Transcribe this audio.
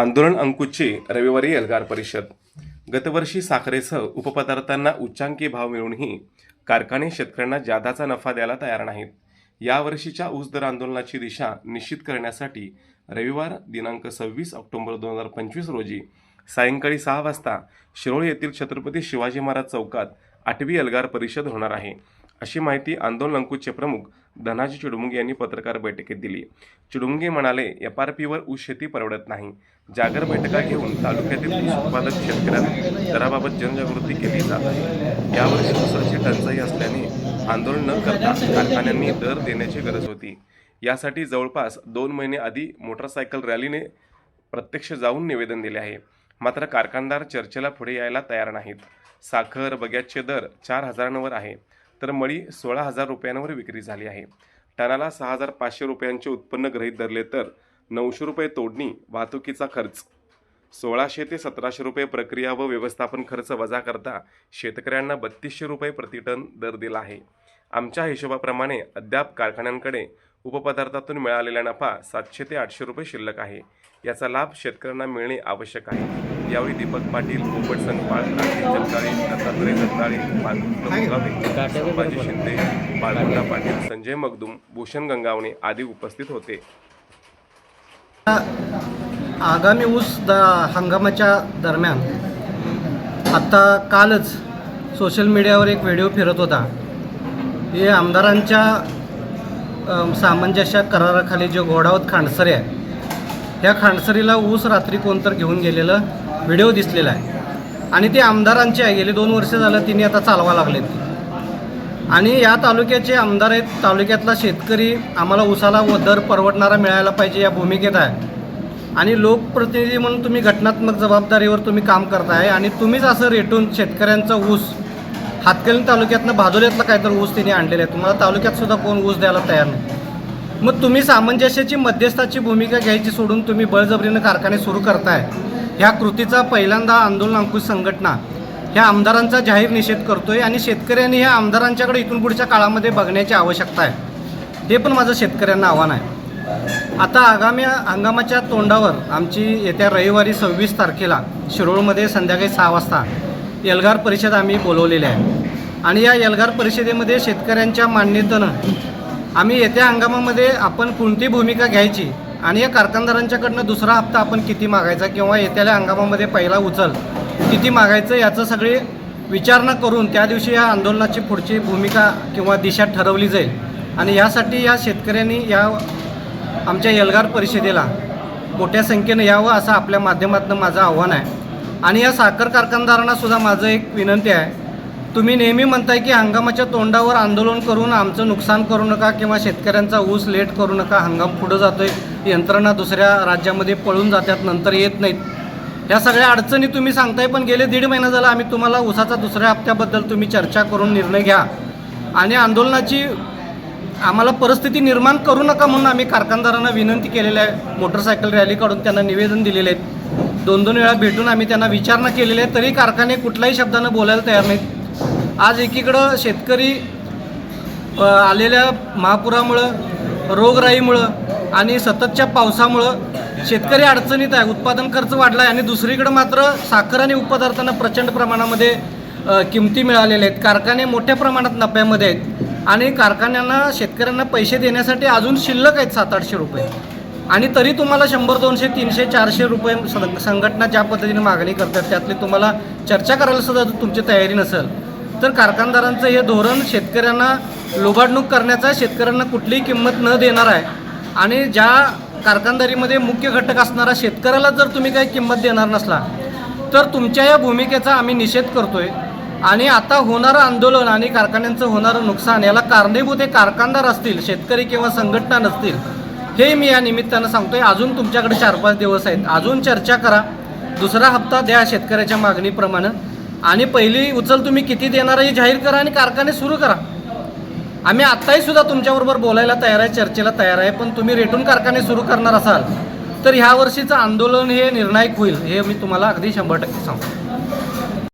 आंदोलन अंकुशची रविवारी एल्गार परिषद. गतवर्षी साखरेसह उपपदार्थांना उच्चांकी भाव मिळूनही कारखाने शेतकऱ्यांना जादाचा नफा द्यायला तयार नाहीत. यावर्षीच्या ऊस दर आंदोलनाची दिशा निश्चित करण्यासाठी रविवार दिनांक सव्वीस ऑक्टोबर दोन हजार पंचवीस रोजी सायंकाळी सहा वाजता शिरोळ येथील छत्रपती शिवाजी महाराज चौकात आठवी एल्गार परिषद होणार आहे. अशी माहिती आंदोलन अंकुशचे प्रमुख धनाजी चिडमुंगे यांनी पत्रकार बैठकीत दिली. चिडमुंगे म्हणाले एफ आर पीवर ऊस शेती परवडत नाही. जागर बैठका घेऊन तालुक्यातील ऊस उत्पादक शेतकऱ्यांना दराबाबत जनजागृती केली जात आहे. यावर्षी ऊसाची टंचाई असल्याने आंदोलन न करता कारखान्यांनी दर देण्याची गरज होती. यासाठी जवळपास दोन महिने आधी मोटरसायकल रॅलीने प्रत्यक्ष जाऊन निवेदन दिले आहे. मात्र कारखानदार चर्चेला पुढे यायला तयार नाहीत. साखर बग्याचे दर चार हजारांवर आहे. तर मळी सोळा हजार रुपयांवर विक्री झाली आहे. टनाला सहा हजार पाचशे रुपयांचे उत्पन्न गृहीत धरले तर नऊशे रुपये तोडणी वाहतुकीचा खर्च. सोळाशे ते सतराशे रुपये प्रक्रिया व व्यवस्थापन खर्च वजा करता शेतकऱ्यांना बत्तीसशे रुपये प्रतिटन दर दिला आहे. आमच्या हिशोबाप्रमाणे अद्याप कारखान्यांकडे उपपदार्थातून मिळालेला नफा सातशे ते आठशे रुपये शिल्लक आहे. याचा लाभ शेतकऱ्यांना मिळणे आवश्यक आहे. यावेळी दीपक पाटील पोपट संगपाळ राकेश जगदाळे दत्तात्रय जगदाळे संभाजी शिंदे बाळगुंडा पाटील संजय मगदूम भूषण गंगावणे आदी उपस्थित होते. आगामी ऊस द हंगामाच्या दरम्यान आत्ता कालच सोशल मीडियावर एक व्हिडिओ फिरत होता. हे आमदारांच्या सामंजस्य कराराखाली जे घोडावत खांडसरी आहे ह्या खांडसरीला ऊस रात्री कोणतर घेऊन गेलेलं व्हिडिओ दिसलेला आहे. आणि ते आमदारांचे आहे. गेली दोन वर्ष झालं तिने आता चालवा लागलेत. आणि या तालुक्याचे आमदार आहेत. तालुक्यातला शेतकरी आम्हाला ऊसाला व दर परवडणारा मिळायला पाहिजे या भूमिकेत आहे. आणि लोकप्रतिनिधी म्हणून तुम्ही घटनात्मक जबाबदारीवर तुम्ही काम करताय आणि तुम्हीच असं रेटून शेतकऱ्यांचा ऊस हातकलीन तालुक्यातनं भादोल्यातला काहीतरी ऊस तिने आणलेला आहे तुम्हाला तालुक्यात सुद्धा कोण ऊस द्यायला तयार नाही. मग तुम्ही सामंजस्याची मध्यस्थाची भूमिका घ्यायची सोडून तुम्ही बळजबरीनं कारखाने सुरू करताय. ह्या कृतीचा पहिल्यांदा आंदोलन अंकुश संघटना ह्या आमदारांचा जाहीर निषेध करतोय आणि शेतकऱ्यांनी ह्या आमदारांच्याकडे इथून पुढच्या काळामध्ये बघण्याची आवश्यकता आहे. ते पण माझं शेतकऱ्यांना आव्हान आहे. आता आगामी हंगामाच्या तोंडावर आमची येत्या रविवारी सव्वीस तारखेला शिरोळमध्ये संध्याकाळी सहा वाजता एल्गार परिषद आम्ही बोलवलेली आहे. आणि या एल्गार परिषदेमध्ये शेतकऱ्यांच्या मान्यतेनं आम्ही येत्या हंगामामध्ये आपण कोणती भूमिका घ्यायची आणि या कारखानदारांच्याकडनं दुसरा हप्ता आपण किती मागायचा किंवा येत्याल्या हंगामामध्ये पहिला उचल किती मागायचं याचं सगळी विचारणा करून त्या दिवशी या आंदोलनाची पुढची भूमिका किंवा दिशा ठरवली जाईल. आणि यासाठी या शेतकऱ्यांनी या आमच्या एल्गार परिषदेला मोठ्या संख्येनं यावं असं आपल्या माध्यमातून माझं आव्हान आहे. आणि या साखर कारखानदारांना सुद्धा माझं एक विनंती आहे. तुम्ही नेहमी म्हणताय की हंगामाच्या तोंडावर आंदोलन करून आमचं नुकसान करू नका किंवा शेतकऱ्यांचा ऊस लेट करू नका हंगाम पुढं जातो आहे यंत्रणा दुसऱ्या राज्यामध्ये पळून जातात नंतर येत नाहीत. या सगळ्या अडचणी तुम्ही सांगताय पण गेले दीड महिना झाला आम्ही तुम्हाला ऊसाचा दुसऱ्या हप्त्याबद्दल तुम्ही चर्चा करून निर्णय घ्या. आणि आंदोलनाची आम्हाला परिस्थिती निर्माण करू नका म्हणून आम्ही कारखानदारांना विनंती केलेली आहे. मोटरसायकल रॅली काढून त्यांना निवेदन दिलेले आहेत. दोन दोन वेळा भेटून आम्ही त्यांना विचारणा केलेली आहे तरी कारखाने कुठल्याही शब्दानं बोलायला तयार नाहीत. आज एकीकडं शेतकरी आलेल्या महापुरामुळं रोगराईमुळं आणि सततच्या पावसामुळं शेतकरी अडचणीत आहे उत्पादन खर्च वाढला आहे आणि दुसरीकडं मात्र साखर आणि उपपदार्थांना प्रचंड प्रमाणामध्ये किमती मिळालेल्या आहेत. कारखाने मोठ्या प्रमाणात नफ्यामध्ये आहेत आणि कारखान्यांना शेतकऱ्यांना पैसे देण्यासाठी अजून शिल्लक आहेत सात आठशे रुपये. आणि तरी तुम्हाला शंभर दोनशे तीनशे चारशे रुपये सं- संघटना ज्या पद्धतीने मागणी करतात त्यातली तुम्हाला चर्चा करायला सुद्धा तुमची तयारी नसेल तर कारखानदारांचं हे धोरण शेतकऱ्यांना लोभाडणूक करण्याचा शेतकऱ्यांना कुठलीही किंमत न देणार आहे. आणि ज्या कारखानदारीमध्ये मुख्य घटक असणारा शेतकऱ्याला जर तुम्ही काही किंमत देणार नसला तर तुमच्या या भूमिकेचा आम्ही निषेध करतोय. आणि आता होणारं आंदोलन आणि कारखान्यांचं होणारं नुकसान याला कारणीभूत हे कारखानदार असतील शेतकरी किंवा संघटना नसतील हे मी या निमित्तानं सांगतोय अजून तुमच्याकडे चार पाच दिवस आहेत. अजून चर्चा करा. दुसरा हप्ता द्या शेतकऱ्याच्या मागणीप्रमाणे. आणि पहिली उचल तुम्ही किती देणार हे जाहीर करा आणि कारखाने सुरू करा. आम्ही आत्ताही सुद्धा तुमच्याबरोबर बोलायला तयार आहे चर्चेला तयार आहे पण तुम्ही रेटून कारखाने सुरू करणार असाल तर ह्या वर्षीचं आंदोलन हे निर्णायक होईल हे मी तुम्हाला अगदी शंभर टक्के सांगतो.